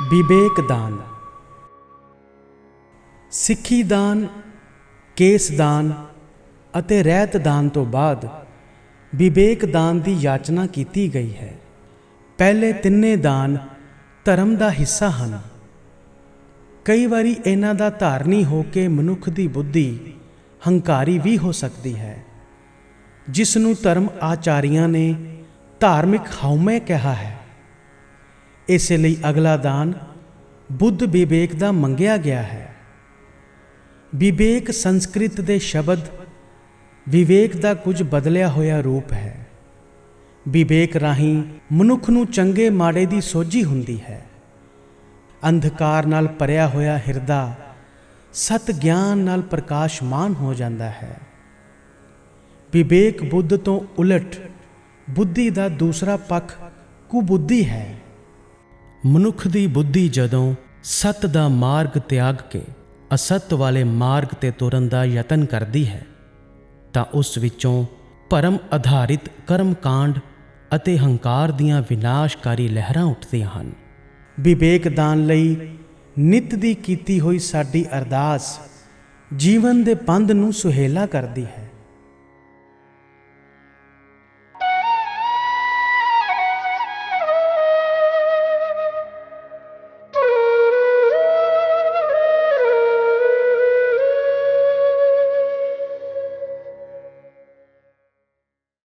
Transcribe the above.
ਵਿਵੇਕ ਦਾਨ ਸਿੱਖੀ ਦਾਨ ਕੇਸ ਦਾਨ ਅਤੇ ਰਹਿਤ ਦਾਨ ਤੋਂ ਬਾਅਦ ਵਿਵੇਕ ਦਾਨ ਦੀ ਯਾਚਨਾ ਕੀਤੀ ਗਈ ਹੈ। ਪਹਿਲੇ ਤਿੰਨੇ ਦਾਨ ਧਰਮ ਦਾ ਹਿੱਸਾ ਹਨ। ਕਈ ਵਾਰੀ ਇਹਨਾਂ ਦਾ ਧਾਰਨੀ ਹੋ ਕੇ ਮਨੁੱਖ ਦੀ ਬੁੱਧੀ ਹੰਕਾਰੀ ਵੀ ਹੋ ਸਕਦੀ ਹੈ ਜਿਸ ਨੂੰ ਧਰਮ ਆਚਾਰੀਆਂ ਨੇ ਧਾਰਮਿਕ ਹਉਮੈ ਕਿਹਾ ਹੈ। ਇਸੇ ਲਈ ਅਗਲਾ ਦਾਨ ਬੁੱਧ ਵਿਵੇਕ ਦਾ ਮੰਗਿਆ ਗਿਆ ਹੈ। ਵਿਵੇਕ ਸੰਸਕ੍ਰਿਤ ਦੇ ਸ਼ਬਦ ਵਿਵੇਕ ਦਾ ਕੁਝ ਬਦਲਿਆ ਹੋਇਆ ਰੂਪ ਹੈ। ਵਿਵੇਕ ਰਾਹੀਂ ਮਨੁੱਖ ਨੂੰ ਚੰਗੇ ਮਾੜੇ ਦੀ ਸੋਝੀ ਹੁੰਦੀ ਹੈ। ਅੰਧਕਾਰ ਨਾਲ ਭਰਿਆ ਹੋਇਆ ਹਿਰਦਾ ਸਤ ਗਿਆਨ ਨਾਲ ਪ੍ਰਕਾਸ਼ਮਾਨ ਹੋ ਜਾਂਦਾ ਹੈ। ਵਿਵੇਕ ਬੁੱਧ ਤੋਂ ਉਲਟ ਬੁੱਧੀ ਦਾ ਦੂਸਰਾ ਪੱਖ ਕੁਬੁੱਧੀ ਹੈ। ਮਨੁੱਖ ਦੀ ਬੁੱਧੀ ਜਦੋਂ ਸਤ ਦਾ ਮਾਰਗ ਤਿਆਗ ਕੇ ਅਸਤ ਵਾਲੇ ਮਾਰਗ ਤੇ ਤੁਰਨ ਦਾ ਯਤਨ ਕਰਦੀ ਹੈ, ਤਾਂ ਉਸ ਵਿੱਚੋਂ ਭਰਮ ਆਧਾਰਿਤ ਕਰਮ ਕਾਂਡ ਅਤੇ ਹੰਕਾਰ ਦੀਆਂ ਵਿਨਾਸ਼ਕਾਰੀ ਲਹਿਰਾਂ ਉੱਠਦੀਆਂ ਹਨ। ਵਿਵੇਕਦਾਨ ਲਈ ਨਿਤ ਦੀ ਕੀਤੀ ਹੋਈ ਸਾਡੀ ਅਰਦਾਸ ਜੀਵਨ ਦੇ ਪੰਧ ਨੂੰ ਸੁਹੇਲਾ ਕਰਦੀ ਹੈ।